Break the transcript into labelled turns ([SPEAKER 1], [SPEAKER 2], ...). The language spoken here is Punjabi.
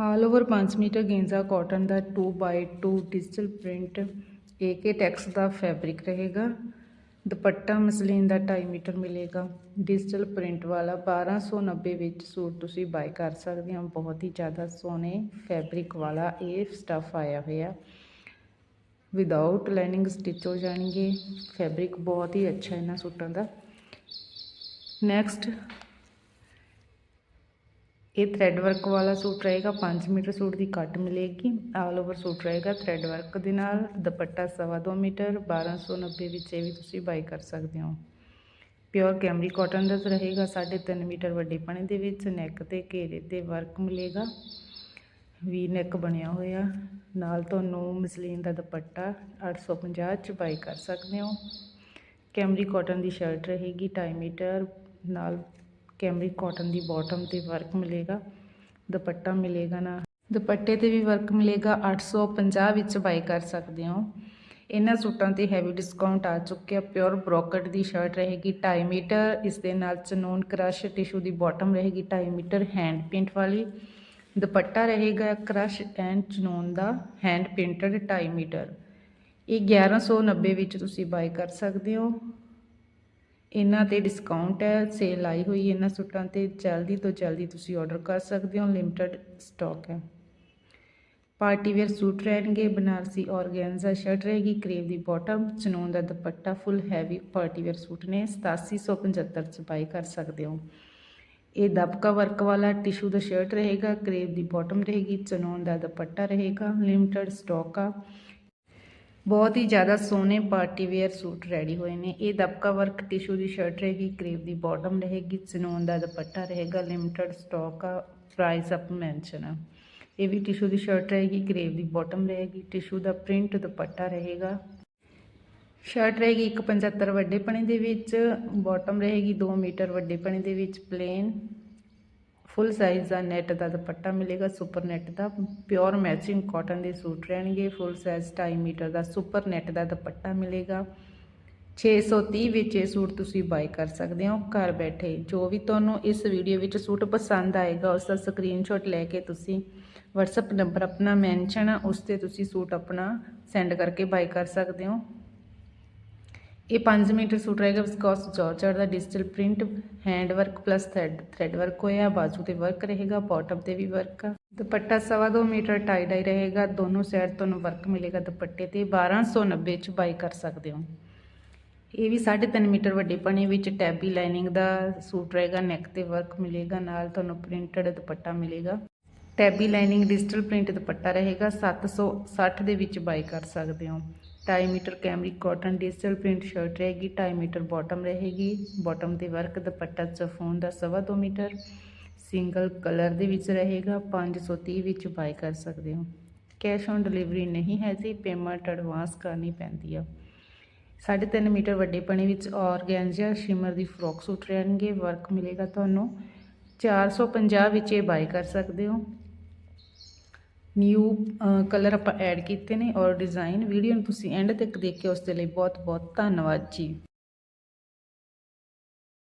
[SPEAKER 1] ਆਲ ਓਵਰ 5 ਮੀਟਰ ਗੇਂਜ਼ਾ ਕਾਟਨ ਦਾ 2x2 ਡਿਜੀਟਲ ਪ੍ਰਿੰਟ ਏਕੇ ਟੈਕਸ ਦਾ ਫੈਬਰਿਕ ਰਹੇਗਾ। ਦੁਪੱਟਾ ਮਸਲੀਨ ਦਾ 2.5 ਮੀਟਰ ਮਿਲੇਗਾ। ਡਿਜੀਟਲ ਪ੍ਰਿੰਟ ਵਾਲਾ 1290 ਵਿੱਚ ਸੂਟ ਤੁਸੀਂ ਬਾਈ ਕਰ ਸਕਦੇ ਹੋ। ਬਹੁਤ ਹੀ ਜ਼ਿਆਦਾ ਸੋਹਣੇ ਫੈਬਰਿਕ ਵਾਲਾ ਇਹ ਸਟਫ ਆਇਆ ਹੋਇਆ। ਵਿਦਆਊਟ ਲਾਈਨਿੰਗ ਸਟਿਚ ਹੋ ਜਾਣਗੇ। ਫੈਬਰਿਕ ਬਹੁਤ ਹੀ ਅੱਛਾ ਇਹਨਾਂ ਸੂਟਾਂ ਦਾ। ਨੈਕਸਟ ਇਹ ਥ੍ਰੈਡ ਵਰਕ ਵਾਲਾ ਸੂਟ ਰਹੇਗਾ 5 ਮੀਟਰ ਸੂਟ ਦੀ ਕੱਟ ਮਿਲੇਗੀ ਆਲ ਓਵਰ ਸੂਟ ਰਹੇਗਾ ਥ੍ਰੈਡ ਵਰਕ ਦੇ ਨਾਲ, ਦੁਪੱਟਾ ਸਵਾ ਦੋ ਮੀਟਰ 1290 ਵਿੱਚ ਇਹ ਵੀ ਤੁਸੀਂ ਬਾਈ ਕਰ ਸਕਦੇ ਹੋ। ਪਿਓਰ ਕੈਮਰੀ ਕਾਟਨ ਦਾ ਰਹੇਗਾ 3.5 ਮੀਟਰ ਵੱਡੇ ਪਣੇ ਦੇ ਵਿੱਚ ਨੈਕ ਤੇ ਘੇਰੇ ਤੇ ਵਰਕ ਮਿਲੇਗਾ। ਵੀ ਨੈਕ ਬਣਿਆ ਹੋਇਆ, ਨਾਲ ਤੁਹਾਨੂੰ ਮਸਲੀਨ ਦਾ ਦੁਪੱਟਾ 850 ਚ ਬਾਈ ਕਰ ਸਕਦੇ ਹੋ। ਕੈਮਰੀ ਕਾਟਨ ਦੀ ਸ਼ਰਟ ਰਹੇਗੀ 2.5 ਮੀਟਰ, ਨਾਲ ਕੈਮਰੀ ਕਾਟਨ ਦੀ ਬਾਟਮ ਤੇ ਵਰਕ ਮਿਲੇਗਾ, ਦੁਪੱਟਾ ਮਿਲੇਗਾ ਨਾ। ਦੁਪੱਟੇ ਤੇ ਵੀ ਵਰਕ ਮਿਲੇਗਾ 850 ਵਿੱਚ ਬਾਈ ਕਰ ਸਕਦੇ ਹੋ। ਇਹਨਾਂ ਸੂਟਾਂ ਤੇ ਹੈਵੀ ਡਿਸਕਾਊਂਟ ਆ ਚੁੱਕਿਆ ਪਿਓਰ ਬ੍ਰੋਕਟ ਦੀ ਸ਼ਰਟ ਰਹੇਗੀ 2.5 ਮੀਟਰ, ਇਸ ਦੇ ਨਾਲ ਚਨੂਨ ਕ੍ਰਸ਼ ਟਿਸ਼ੂ ਦੀ ਬਾਟਮ ਰਹੇਗੀ 2.5 ਮੀਟਰ ਹੈਂਡ ਪੇਂਟ ਵਾਲੀ। ਦੁਪੱਟਾ ਰਹੇਗਾ ਕ੍ਰਸ਼ ਐਂਡ ਚਨੂਨ ਦਾ ਹੈਂਡ ਪੇਂਟਡ 2.5 ਮੀਟਰ। ਇਹ 1190 ਵਿੱਚ ਤੁਸੀਂ ਬਾਈ ਕਰ ਸਕਦੇ ਹੋ। ਇਹਨਾਂ ਤੇ ਡਿਸਕਾਊਂਟ ਹੈ ਸੇਲ ਆਈ ਹੋਈ ਇਹਨਾਂ ਸੂਟਾਂ ਤੇ, ਜਲਦੀ ਤੋਂ ਜਲਦੀ ਤੁਸੀਂ ਆਰਡਰ ਕਰ ਸਕਦੇ ਹੋ ਲਿਮਟਿਡ ਸਟਾਕ ਹੈ। ਪਾਰਟੀ ਵੇਅਰ ਸੂਟ ਰਹਿਣਗੇ, ਬਨਾਰਸੀ ਔਰਗੈਂਜ਼ਾ ਸ਼ਰਟ ਰਹੇਗੀ ਕਰੇਵ ਦੀ ਬਾਟਮ ਚਨੂਨ ਦਾ dupatta full heavy party wear suit ਨੇ 8775 ਚ ਬਾਈ ਕਰ ਸਕਦੇ ਹੋ। ਇਹ ਦਬਕਾ ਵਰਕ ਵਾਲਾ ਟਿਸ਼ੂ ਦਾ ਸ਼ਰਟ ਰਹੇਗਾ ਕਰੇਵ ਦੀ ਬਾਟਮ ਰਹੇਗੀ ਚਨੂਨ ਦਾ ਦੁਪੱਟਾ ਰਹੇਗਾ ਲਿਮਟਿਡ ਸਟਾਕ ਆ। ਬਹੁਤ ਹੀ ਜ਼ਿਆਦਾ ਸੋਹਣੇ ਪਾਰਟੀ ਵੇਅਰ ਸੂਟ ਰੈਡੀ ਹੋਏ ਨੇ। ਇਹ ਦਬਕਾ ਵਰਕ ਟਿਸ਼ੂ ਦੀ ਸ਼ਰਟ ਰਹੇਗੀ ਕਰੇਵ ਦੀ ਬਾਟਮ ਰਹੇਗੀ ਚਨੂਨ ਦਾ ਦੁਪੱਟਾ ਰਹੇਗਾ ਲਿਮਟਿਡ ਸਟਾਕ ਆ ਪ੍ਰਾਈਸ ਅਪ ਮੈਂਸ਼ਨ ਆ। ਇਹ ਵੀ ਟਿਸ਼ੂ ਦੀ ਸ਼ਰਟ ਰਹੇਗੀ ਕਰੇਵ ਦੀ ਬਾਟਮ ਰਹੇਗੀ ਟਿਸ਼ੂ ਦਾ ਪ੍ਰਿੰਟ ਦੁਪੱਟਾ ਰਹੇਗਾ। ਸ਼ਰਟ ਰਹੇਗੀ 175 ਵੱਡੇ ਪਣੇ ਦੇ ਵਿੱਚ ਬਾਟਮ ਰਹੇਗੀ 2 ਮੀਟਰ ਵੱਡੇ ਪਣੇ ਦੇ ਵਿੱਚ ਪਲੇਨ ਫੁੱਲ ਸਾਈਜ਼ ਦਾ ਨੈਟ ਦਾ ਦੁਪੱਟਾ ਮਿਲੇਗਾ ਸੁਪਰ ਨੈਟ ਦਾ ਪਿਓਰ ਮੈਚਿੰਗ ਕਾਟਨ ਦੇ ਸੂਟ ਰਹਿਣਗੇ ਫੁੱਲ ਸਾਈਜ਼ 2.5 ਮੀਟਰ ਦਾ ਸੁਪਰ ਨੈਟ ਦਾ ਦੁਪੱਟਾ ਮਿਲੇਗਾ। 630 ਵਿੱਚ ਇਹ ਸੂਟ ਤੁਸੀਂ ਬਾਈ ਕਰ ਸਕਦੇ ਹੋ, ਘਰ ਬੈਠੇ ਜੋ ਵੀ ਤੁਹਾਨੂੰ ਇਸ ਵੀਡੀਓ ਵਿੱਚ ਸੂਟ ਪਸੰਦ ਆਏਗਾ, ਉਸ ਦਾ ਸਕਰੀਨਸ਼ਾਟ ਲੈ ਕੇ ਤੁਸੀਂ WhatsApp ਨੰਬਰ ਆਪਣਾ ਮੈਂਸ਼ਨ ਉਸ ਤੇ ਤੁਸੀਂ ਸੂਟ ਆਪਣਾ ਸੈਂਡ ਕਰਕੇ ਬਾਈ ਕਰ ਸਕਦੇ ਹੋ। ਇਹ 5 ਮੀਟਰ ਸੂਟ ਰਹੇਗਾ ਵਿਸਕੋਸ ਜਾਰਜਟ ਦਾ digital print hand work plus thread thread work ਹੋਇਆ, ਬਾਜੂ ਤੇ ਵਰਕ ਰਹੇਗਾ ਬਾਟਮ ਤੇ ਵੀ ਵਰਕ ਆ। ਦੁਪੱਟਾ ਸਵਾ ਦੋ ਮੀਟਰ ਟਾਈ ਡਾਈ ਰਹੇਗਾ, ਦੋਨੋਂ ਸਾਈਡ ਤੁਹਾਨੂੰ ਵਰਕ ਮਿਲੇਗਾ ਦੁਪੱਟੇ ਤੇ 1290 ਚ ਬਾਈ ਕਰ ਸਕਦੇ ਹੋ। ਇਹ ਵੀ 3.5 ਮੀਟਰ ਵੱਡੇ ਪਣੇ ਵਿੱਚ ਟੈਬੀ ਲਾਈਨਿੰਗ ਦਾ ਸੂਟ ਰਹੇਗਾ, ਨੈਕ ਤੇ ਵਰਕ ਮਿਲੇਗਾ, ਨਾਲ ਤੁਹਾਨੂੰ ਪ੍ਰਿੰਟਡ ਦੁਪੱਟਾ ਮਿਲੇਗਾ। ਟੈਬੀ ਲਾਈਨਿੰਗ, ਡਿਜੀਟਲ ਪ੍ਰਿੰਟ ਦੁਪੱਟਾ ਰਹੇਗਾ 760 ਦੇ ਵਿੱਚ ਬਾਈ ਕਰ ਸਕਦੇ ਹੋ। 2.5 metre cambric cotton digital print shirt ਰਹੇਗੀ 2.5 ਮੀਟਰ ਬਾਟਮ ਰਹੇਗੀ। ਬਾਟਮ ਤੇ ਵਰਕ ਦੁਪੱਟਾ ਚਫੋਨ ਦਾ 2.5 ਮੀਟਰ। ਸਿੰਗਲ ਕਲਰ ਦੇ ਵਿੱਚ ਰਹੇਗਾ 530 ਵਿੱਚ ਬਾਈ ਕਰ ਸਕਦੇ ਹੋ। ਕੈਸ਼ ਔਨ ਡਿਲੀਵਰੀ ਨਹੀਂ ਹੈ ਜੀ, ਪੇਮੈਂਟ ਐਡਵਾਂਸ ਕਰਨੀ ਪੈਂਦੀ ਆ। 3.5 ਮੀਟਰ ਵੱਡੇ ਪਣੇ ਵਿੱਚ ਔਰਗੈਂਜਾ ਸ਼ਿਮਰ ਦੀ ਫਰੋਕ ਸੂਟ ਰਹਿਣਗੇ, ਵਰਕ ਮਿਲੇਗਾ ਤੁਹਾਨੂੰ। 450 ਵਿੱਚ ਇਹ ਬਾਈ ਕਰ ਸਕਦੇ ਹੋ। ਨਿਊ ਕਲਰ ਆਪਾਂ ਐਡ ਕੀਤੇ ਨੇ ਔਰ ਡਿਜ਼ਾਇਨ ਵੀਡੀਓ ਨੂੰ ਤੁਸੀਂ ਐਂਡ ਤੱਕ ਦੇਖਿਓ, ਉਸ ਦੇ ਲਈ ਬਹੁਤ ਬਹੁਤ ਧੰਨਵਾਦ ਜੀ।